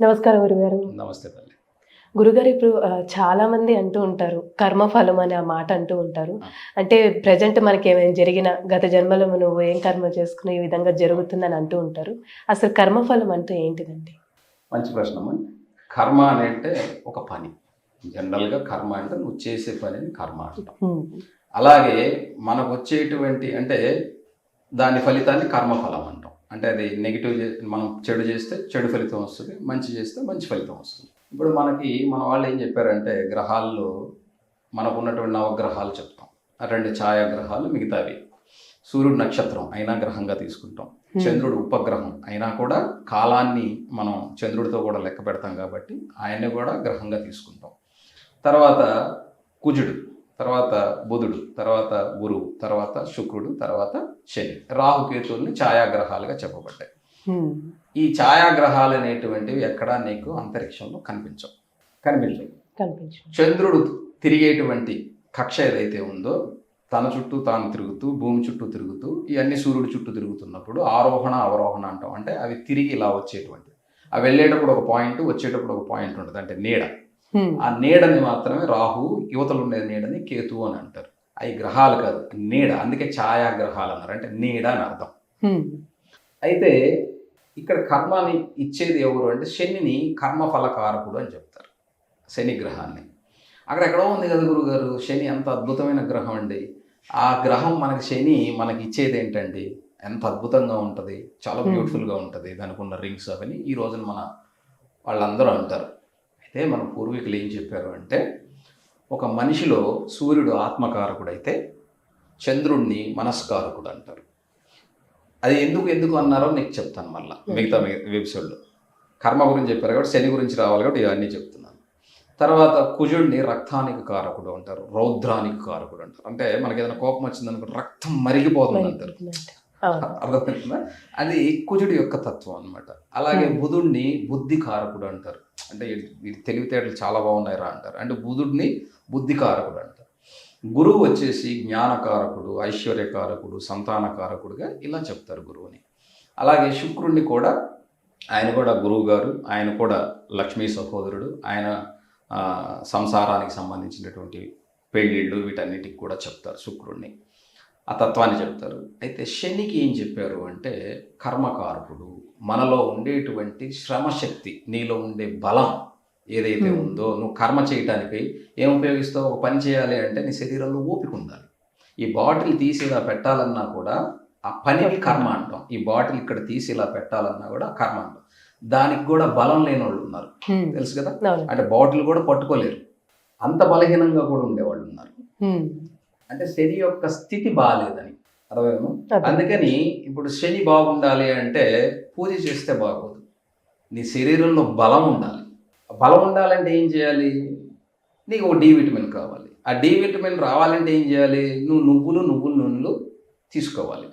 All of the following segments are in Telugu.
నమస్కారం గురుగారు. నమస్తే తల్లి. గురుగారు ఇప్పుడు చాలా మంది అంటూ ఉంటారు కర్మఫలం అనే ఆ మాట అంటూ ఉంటారు. అంటే ప్రజెంట్ మనకి ఏమైనా జరిగిన గత జన్మలో నువ్వు ఏం కర్మ చేసుకుని ఈ విధంగా జరుగుతుందని అంటూ ఉంటారు. అసలు కర్మఫలం అంటే ఏంటిదండి? మంచి ప్రశ్న కర్మ అని అంటే ఒక పని. జనరల్గా కర్మ అంటే నువ్వు చేసే పనిని కర్మ అంటాం. అలాగే మనకు వచ్చేటువంటి అంటే దాని ఫలితాన్ని కర్మఫలం అంటాం. అంటే అది నెగిటివ్ మనం చెడు చేస్తే చెడు ఫలితం వస్తుంది మంచి చేస్తే మంచి ఫలితం వస్తుంది. ఇప్పుడు మనకి మన వాళ్ళు ఏం చెప్పారంటే గ్రహాల్లో మనకు ఉన్నటువంటి నవగ్రహాలు చెప్తాం. రెండు ఛాయాగ్రహాలు మిగతావి. సూర్యుడు నక్షత్రం అయినా గ్రహంగా తీసుకుంటాం. చంద్రుడు ఉపగ్రహం అయినా కూడా కాలాన్ని మనం చంద్రుడితో కూడా లెక్క పెడతాం కాబట్టి ఆయన్ని కూడా గ్రహంగా తీసుకుంటాం. తర్వాత కుజుడు. తర్వాత బుధుడు తర్వాత గురువు తర్వాత శుక్రుడు తర్వాత శని. రాహుకేతువుల్ని ఛాయాగ్రహాలుగా చెప్పబడ్డాయి. ఈ ఛాయాగ్రహాలు అనేటువంటివి ఎక్కడా నీకు అంతరిక్షంలో కనిపించవు. కనిపించవు. కనిపించు చంద్రుడు తిరిగేటువంటి కక్ష ఏదైతే ఉందో తన చుట్టూ తాను తిరుగుతూ భూమి చుట్టూ తిరుగుతూ ఇవన్నీ సూర్యుడు చుట్టూ తిరుగుతున్నప్పుడు ఆరోహణ అవరోహణ అంటాం. అంటే అవి తిరిగి ఇలా వచ్చేటువంటి అవి వెళ్ళేటప్పుడు ఒక పాయింట్ వచ్చేటప్పుడు ఒక పాయింట్ ఉంటుంది. అంటే నీడ. ఆ నీడని మాత్రమే రాహు యువతలు ఉండే నీడని కేతు అని అంటారు. అవి గ్రహాలు కాదు నీడ. అందుకే ఛాయాగ్రహాలు అన్నారు. అంటే నీడ అని అర్థం. అయితే ఇక్కడ కర్మని ఇచ్చేది ఎవరు అంటే శనిని కర్మఫలకారకుడు అని చెప్తారు. శని గ్రహాన్ని. అక్కడ ఎక్కడో ఉంది కదా గురుగారు శని ఎంత అద్భుతమైన గ్రహం అండి. ఆ గ్రహం మనకి శని మనకి ఇచ్చేది ఏంటండి? ఎంత అద్భుతంగా ఉంటుంది చాలా. బ్యూటిఫుల్గా ఉంటుంది దానికి ఉన్న రింగ్స్ అవన్నీ ఈ రోజున మన వాళ్ళందరూ అంటారు. అయితే మన పూర్వీకులు ఏం చెప్పారు అంటే ఒక మనిషిలో సూర్యుడు ఆత్మకారకుడైతే చంద్రుణ్ణి మనస్కారకుడు అంటారు అది ఎందుకు ఎందుకు అన్నారో నీకు చెప్తాను మళ్ళీ మిగతా ఎపిసోడ్లో. కర్మ గురించి చెప్పారు కాబట్టి శని గురించి రావాలి కాబట్టి ఇవన్నీ చెప్తున్నాను. తర్వాత కుజుడిని రక్తానికి కారకుడు అంటారు రౌద్రానికి కారకుడు అంటారు. అంటే మనకి ఏదైనా కోపం వచ్చిందనుకో రక్తం మరిగిపోతుంది అంటారు. అర్థమవుతుందా? అది కుజుడి యొక్క తత్వం అన్నమాట. అలాగే. బుధుడిని బుద్ధి కారకుడు అంటారు. అంటే వీటి తెలివితేటలు చాలా బాగున్నాయి రా అంటారు. అంటే బుధుడిని బుద్ధికారకుడు అంటారు. గురువు వచ్చేసి జ్ఞానకారకుడు ఐశ్వర్యకారకుడు సంతానకారకుడుగా ఇలా చెప్తారు గురువుని. అలాగే శుక్రుణ్ణి కూడా ఆయన కూడా గురువు గారు ఆయన కూడా లక్ష్మీ సహోదరుడు ఆయన సంసారానికి సంబంధించినటువంటి పెళ్ళిళ్ళు వీటన్నిటికి కూడా చెప్తారు శుక్రుణ్ణి. ఆ తత్వాన్ని చెప్తారు. అయితే శనికి ఏం చెప్పారు అంటే కర్మకారకుడు మనలో ఉండేటువంటి శ్రమశక్తి నీలో ఉండే బలం ఏదైతే. ఉందో నువ్వు కర్మ చేయటానికి ఏం ఉపయోగిస్తావు? ఒక పని చేయాలి అంటే నీ శరీరంలో ఓపిక ఉండాలి. ఈ బాటిల్ తీసి ఇలా పెట్టాలన్నా కూడా ఆ పనికి కర్మ అంటాం. ఈ బాటిల్ ఇక్కడ తీసి ఇలా పెట్టాలన్నా కూడా కర్మ అంటాం. దానికి కూడా బలం లేని వాళ్ళు ఉన్నారు. తెలుసు కదా. అంటే బాటిల్ కూడా పట్టుకోలేరు. అంత బలహీనంగా కూడా ఉండేవాళ్ళు ఉన్నారు. అంటే శని యొక్క స్థితి బాగాలేదని అర్థమేమో అదే. అందుకని ఇప్పుడు శని బాగుండాలి అంటే పూజ చేస్తే బాగోదు. నీ శరీరంలో బలం ఉండాలి. బలం ఉండాలంటే ఏం చేయాలి? నీకు ఒక డి విటమిన్ కావాలి. ఆ డి విటమిన్ రావాలంటే ఏం చేయాలి? నువ్వు నువ్వులు నువ్వుల నూనెలు తీసుకోవాలి.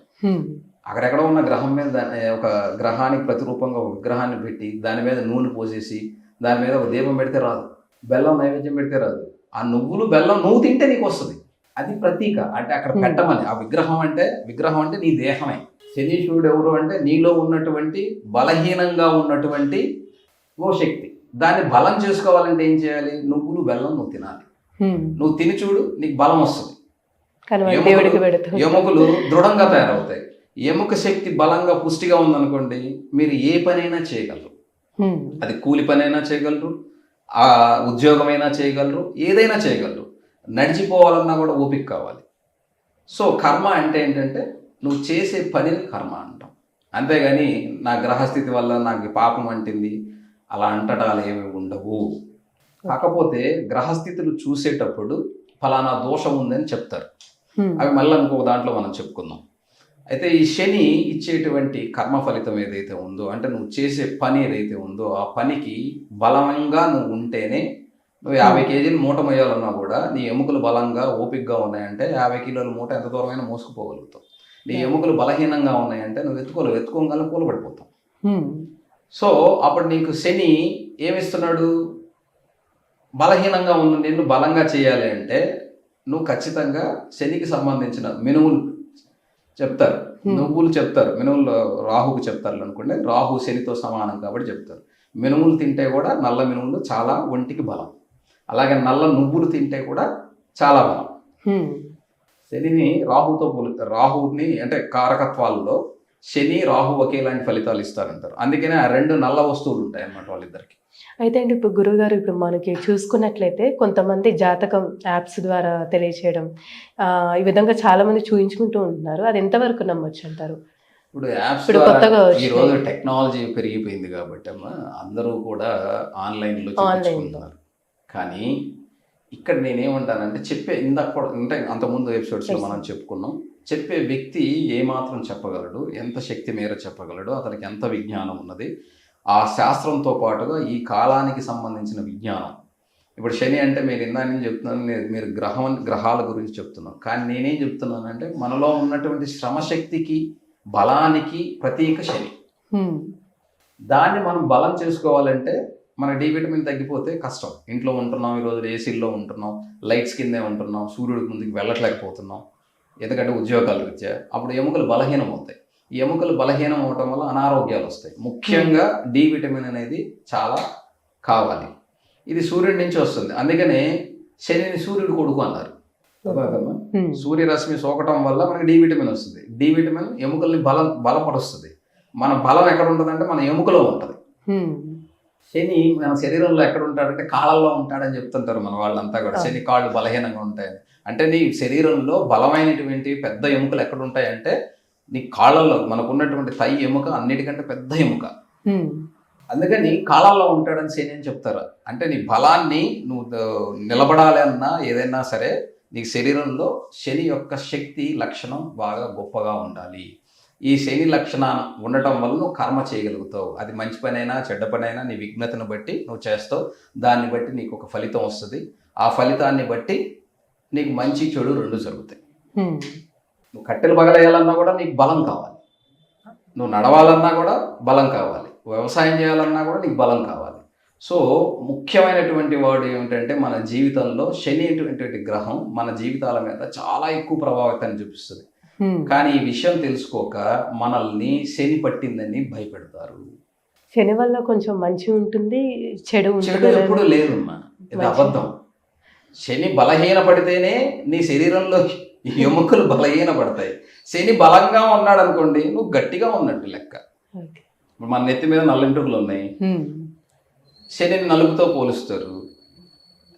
అక్కడెక్కడ ఉన్న గ్రహం మీద ఒక గ్రహానికి ప్రతిరూపంగా ఒక విగ్రహాన్ని పెట్టి దాని మీద నూనె పోసేసి దాని మీద ఒక దీపం పెడితే రాదు. బెల్లం నైవేద్యం పెడితే రాదు. ఆ నువ్వులు బెల్లం నువ్వు తింటే నీకు వస్తుంది. అది ప్రతీక. అంటే అక్కడ. పెట్టమని. ఆ విగ్రహం అంటే విగ్రహం అంటే నీ దేహమే. శనీశ్వరుడు ఎవరు అంటే నీలో ఉన్నటువంటి బలహీనంగా ఉన్నటువంటి ఓ శక్తి. దాన్ని బలం చేసుకోవాలంటే ఏం చేయాలి? నువ్వులు బెల్లం నువ్వు తినాలి. నువ్వు తిని చూడు నీకు బలం వస్తుంది. ఎముకలు- దృఢంగా తయారవుతాయి. ఎముక శక్తి బలంగా పుష్టిగా ఉందనుకోండి మీరు ఏ పనైనా చేయగలరు. అది కూలి పనైనా చేయగలరు. ఆ ఉద్యోగమైనా చేయగలరు. ఏదైనా చేయగలరు. నడిచిపోవాలన్నా కూడా ఓపిక కావాలి. సో కర్మ అంటే ఏంటంటే నువ్వు చేసే పనిని కర్మ అంటాం. అంతేగాని నా గ్రహస్థితి వల్ల నాకు పాపం అంటింది అలా అంటటాలు ఏమి ఉండవు. కాకపోతే గ్రహస్థితులు చూసేటప్పుడు ఫలానా దోషం ఉందని చెప్తారు. అవి మళ్ళీ ఇంకొక దాంట్లో మనం చెప్పుకుందాం. అయితే ఈ శని ఇచ్చేటువంటి కర్మ ఫలితం ఏదైతే ఉందో అంటే నువ్వు చేసే పని ఏదైతే ఉందో ఆ పనికి బలంగా నువ్వు ఉంటేనే నువ్వు యాభై కేజీలు మూట మొయ్యాలన్నా కూడా నీ ఎముకలు బలంగా ఓపికగా ఉన్నాయంటే యాభై కిలోల మూట ఎంత దూరమైనా మోసుకుపోగలుగుతావు. నీ ఎముకలు బలహీనంగా ఉన్నాయంటే నువ్వు ఎత్తుకోలేవు. ఎత్తుకోగలను కూలబడిపోతావు హ్మ్. సో అప్పుడు నీకు శని ఏమిస్తున్నాడు? బలహీనంగా ఉన్న నిన్ను బలంగా చేయాలి అంటే నువ్వు ఖచ్చితంగా శనికి సంబంధించిన మినుములు చెప్తారు. Hmm. నువ్వులు చెప్తారు. మినుములు రాహుకు చెప్తారు అనుకోండి. రాహు శనితో సమానం కాబట్టి చెప్తారు. మినుములు తింటే కూడా నల్ల మినుములు చాలా ఒంటికి బలం. అలాగే నల్ల నువ్వులు తింటే కూడా చాలా బలం. శనిని రాహుతో పోలి రాహుని అంటే కారకత్వాల్లో శని రాహు ఒకేలాంటి ఫలితాలు ఇస్తారంటారు అందుకనే ఆ రెండు నల్ల వస్తువులు ఉంటాయి అన్నమాట వాళ్ళిద్దరికి అయితే అండి ఇప్పుడు గురువుగారు ఇప్పుడు మనకి చూసుకున్నట్లయితే కొంతమంది జాతకం యాప్స్ ద్వారా తెలియచేయడం ఈ విధంగా చాలా మంది చూయించుకుంటూ ఉంటున్నారు అది ఎంతవరకు నమ్మొచ్చు అంటారు ఇప్పుడు యాప్స్ కొత్తగా ఈ. రోజు టెక్నాలజీ పెరిగిపోయింది కాబట్టి అమ్మ అందరూ కూడా ఆన్లైన్లో Online లో. చూపించుకుంటున్నారు కానీ ఇక్కడ నేనేమంటానంటే చెప్పే ఇందాక కూడా అంటే అంతకుముందు ఎపిసోడ్స్లో Yes. మనం చెప్పుకున్నాం చెప్పే వ్యక్తి ఏ మాత్రం చెప్పగలడు ఎంత శక్తి మేర చెప్పగలడు అతనికి ఎంత విజ్ఞానం ఉన్నది ఆ శాస్త్రంతో పాటుగా ఈ కాలానికి సంబంధించిన విజ్ఞానం ఇప్పుడు శని అంటే మీరు ఇందా నేను చెప్తున్నాను మీరు- గ్రహం గ్రహాల గురించి చెప్తున్నాం కానీ నేనేం చెప్తున్నానంటే మనలో ఉన్నటువంటి శ్రమశక్తికి బలానికి ప్రతీక శని. దాన్ని మనం బలం చేసుకోవాలంటే మన డి విటమిన్ తగ్గిపోతే కష్టం. ఇంట్లో ఉంటున్నాం ఈరోజు ఏసీల్లో ఉంటున్నాం లైట్స్ కిందే ఉంటున్నాం సూర్యుడికి ముందుకు వెళ్ళట్లేకపోతున్నాం ఎందుకంటే ఉద్యోగాలు రీత్యా అప్పుడు ఎముకలు బలహీనం అవుతాయి ఈ ఎముకలు బలహీనం అవటం వల్ల అనారోగ్యాలు వస్తాయి. ముఖ్యంగా డి విటమిన్ అనేది చాలా కావాలి. ఇది సూర్యుడి నుంచి వస్తుంది. అందుకనే శనిని సూర్యుడు కొడుకు అన్నారు. సూర్యరశ్మి సోకటం వల్ల మనకి డి విటమిన్ వస్తుంది. డి విటమిన్ ఎముకల్ని బలం బలపరుస్తుంది. మన బలం ఎక్కడ ఉంటుందంటే మన ఎముకలో ఉంటుంది. శని మన శరీరంలో ఎక్కడ ఉంటాడంటే కాళ్ళల్లో ఉంటాడని చెప్తుంటారు మన వాళ్ళంతా కూడా. శని కాళ్ళు బలహీనంగా ఉంటాయని. అంటే నీ శరీరంలో బలమైనటువంటి పెద్ద ఎముకలు ఎక్కడ ఉంటాయంటే నీ కాళ్ళల్లో మనకు ఉన్నటువంటి తై ఎముక అన్నిటికంటే పెద్ద ఎముక. అందుకని కాలాల్లో ఉంటాడని శని అని చెప్తారు? అంటే నీ బలాన్ని నువ్వు నిలబడాలి అన్నా ఏదైనా సరే నీ శరీరంలో శని యొక్క శక్తి లక్షణం బాగా గొప్పగా ఉండాలి. ఈ శని లక్షణం ఉండటం వల్ల నువ్వు కర్మ చేయగలుగుతావు. అది మంచి పనైనా చెడ్డ పనైనా నీ విఘ్నతను బట్టి నువ్వు చేస్తావు. దాన్ని బట్టి నీకు ఒక ఫలితం వస్తుంది. ఆ ఫలితాన్ని బట్టి నీకు మంచి చెడు రెండు జరుగుతాయి. నువ్వు కట్టెలు పగలేయాలన్నా కూడా నీకు బలం కావాలి. నువ్వు నడవాలన్నా కూడా బలం కావాలి. వ్యవసాయం చేయాలన్నా కూడా నీకు బలం కావాలి. సో ముఖ్యమైనటువంటి వాడు ఏమిటంటే మన జీవితంలో శని అనేటువంటి గ్రహం మన జీవితాల మీద చాలా ఎక్కువ ప్రభావితాన్ని చూపిస్తుంది. కానీ ఈ విషయం తెలుసుకోక మనల్ని శని పట్టిందని భయపెడతారు. శని వల్ల కొంచెం మంచి ఉంటుంది చెడు చెడు ఎప్పుడు లేదమ్మా. ఇది అబద్ధం. శని బలహీన పడితేనే నీ శరీరంలో ఎముకలు బలహీన పడతాయి. శని బలంగా ఉన్నాడు అనుకోండి నువ్వు గట్టిగా ఉన్నట్టు లెక్క. మన నెత్తి మీద నల్లింటుకులు ఉన్నాయి. శనిని నలుగుతో పోలుస్తారు.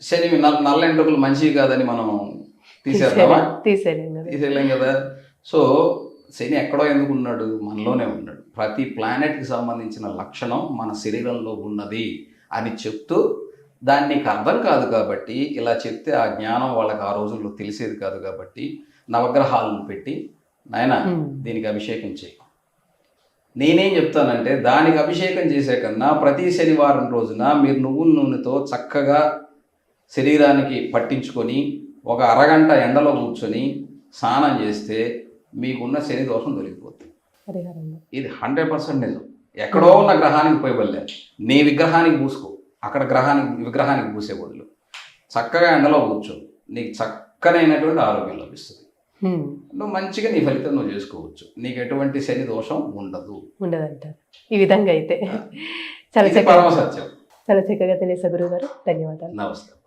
శని నల్ల ఎంట్రుకలు మంచివి కాదని మనం తీసేద్దామా? తీసేయలేం కదా. సో శని ఎక్కడో ఎందుకు ఉన్నాడు? మనలోనే ఉన్నాడు. ప్రతి ప్లానెట్కి సంబంధించిన లక్షణం మన శరీరంలో ఉన్నది అని చెప్తూ దాన్ని నీకు అర్థం కాదు కాబట్టి ఇలా చెప్తే ఆ జ్ఞానం వాళ్ళకి ఆ రోజుల్లో తెలిసేది కాదు కాబట్టి నవగ్రహాలను పెట్టి నాయన. దీనికి అభిషేకం చేయి. నేనేం చెప్తానంటే దానికి అభిషేకం చేసే కన్నా ప్రతి శనివారం రోజున మీరు నువ్వుల నూనెతో చక్కగా శరీరానికి పట్టించుకొని ఒక అరగంట ఎండలో కూర్చొని స్నానం చేస్తే మీకున్న శని దోషం పరిహారంలో ఇది హండ్రెడ్ పర్సెంట్ నిజం. ఎక్కడో ఉన్న గ్రహానికి పోయిబల్లే నీ విగ్రహానికి పూసుకో. అక్కడ గ్రహానికి విగ్రహానికి పూసే బదులు. చక్కగా ఎండలో కూర్చో. నీకు చక్కనైనటువంటి ఆరోగ్యం లభిస్తుంది. నువ్వు మంచిగా నీ ఫలితం నువ్వు చేసుకోవచ్చు. నీకు ఎటువంటి శని దోషం ఉండదు. ఉండదంటారు. ఈ విధంగా అయితే. చాలా చక్కగా చాలా చక్కగా తెలియసే గురువు గారు ధన్యవాదాలు. నమస్కారం.